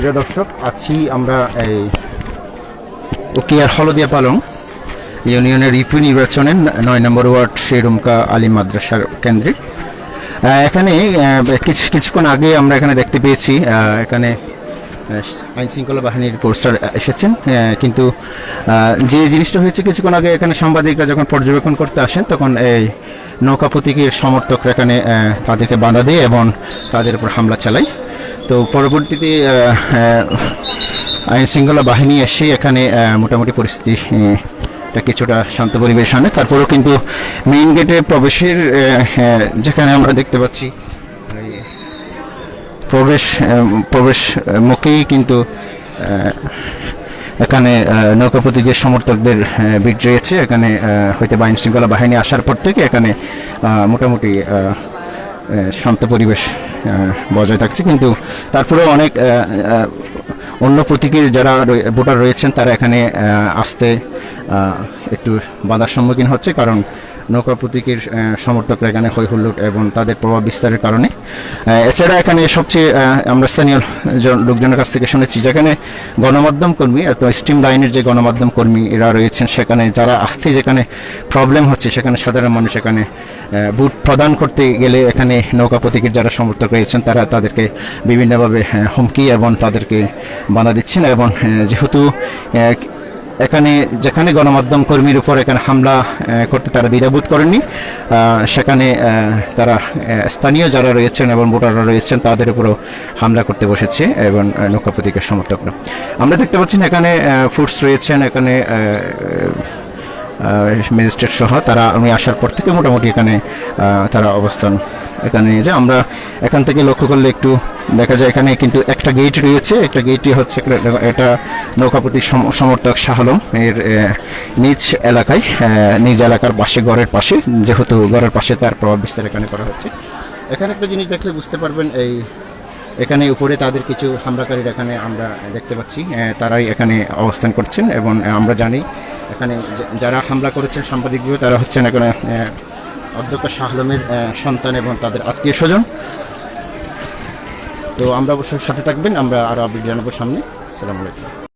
প্রিয় দর্শক, আছি আমরা এই উকিয়ার হলদিয়া পালং ইউনিয়নের ইউপি নির্বাচনের নয় নম্বর ওয়ার্ড শেরুমকা আলী মাদ্রাসার কেন্দ্রে। এখানে কিছু, কিছুক্ষণ আগে আমরা এখানে দেখতে পেয়েছি এখানে আইন শৃঙ্খলা বাহিনীর পোস্টার এসেছেন কিন্তু যে জিনিসটা হয়েছে কিছুক্ষণ আগে এখানে সাংবাদিকরা যখন পর্যবেক্ষণ করতে আসেন, তখন এই নৌকা প্রতীকের সমর্থকরা এখানে তাদেরকে বাধা দেয় এবং তাদের উপর হামলা চালায়। তো পরবর্তীতে আইন শৃঙ্খলা বাহিনী এসে এখানে মোটামুটি পরিস্থিতি কিছুটা শান্ত পরিবেশ আনে। তারপরেও কিন্তু মেইন গেটে প্রবেশের যেখানে আমরা দেখতে পাচ্ছি, প্রবেশ প্রবেশ মুখেই কিন্তু এখানে নৌকা প্রতীকের সমর্থকদের ভিড় রয়েছে এখানে হয়তো বা আইন শৃঙ্খলা বাহিনী আসার পর থেকে এখানে মোটামুটি শান্ত পরিবেশ বজায় থাকছে। কিন্তু তারপরেও অনেক অন্য প্রতীকের যারা ভোটার রয়েছেন, তারা এখানে আসতে একটু বাধার সম্মুখীন হচ্ছে। কারণ নৌকা প্রতীকের সমর্থকরা এখানে হৈ হুল্লোড় এবং তাদের প্রভাব বিস্তারের কারণে। এছাড়া এখানে সবচেয়ে আমরা স্থানীয় লোকজনের কাছ থেকে শুনেছি যেখানে গণমাধ্যম কর্মী স্টিম লাইনের যে গণমাধ্যম কর্মী এরা রয়েছেন, সেখানে যারা আসতে যেখানে প্রবলেম হচ্ছে, সেখানে সাধারণ মানুষ এখানে বুট প্রদান করতে গেলে এখানে নৌকা প্রতীকের যারা সমর্থক রয়েছেন, তারা তাদেরকে বিভিন্নভাবে হুমকি এবং তাদেরকে বাধা দিচ্ছেন এবং যেহেতু এখানে যেখানে গণমাধ্যম কর্মীর উপর এখানে হামলা করতে তারা দ্বিধাবোধ করেননি। সেখানে তারা স্থানীয় যারা রয়েছেন এবং ভোটাররা রয়েছেন, তাদের উপরও হামলা করতে বসেছে এবং নৌকা প্রতীকের সমর্থকরা। আমরা দেখতে পাচ্ছি এখানে ফুডস রয়েছেন, এখানে ম্যাজিস্ট্রেট সহ তারা আমি আসার পর থেকে মোটামুটি এখানে তারা অবস্থান এখানে যায়। আমরা এখান থেকে লক্ষ্য করলে একটু দেখা যায় এখানে কিন্তু একটা গেট রয়েছে। একটা গেটই হচ্ছে এটা নৌকাপতি সম- সমর্থক শাহ আলম এর নিজ এলাকায় নিজ এলাকার পাশে ঘরের পাশে, যেহেতু ঘরের পাশে তার প্রভাব বিস্তার এখানে করা হচ্ছে। এখানে একটা জিনিস দেখলে বুঝতে পারবেন, এই এখানে উপরে তাদের কিছু হামলাকারীর এখানে আমরা দেখতে পাচ্ছি। তারাই এখানে অবস্থান করছেন এবং আমরা জানি এখানে যারা হামলা করেছেন সাংবাদিকগুলো তারা হচ্ছেন এখানে অধ্যক্ষ শাহ আলমের সন্তান এবং তাদের আত্মীয় স্বজন। তো আমরা অবশ্যই সাথে থাকবেন, আমরা আরও আপডেট জানাব সামনে। সালাম আলাইকুম।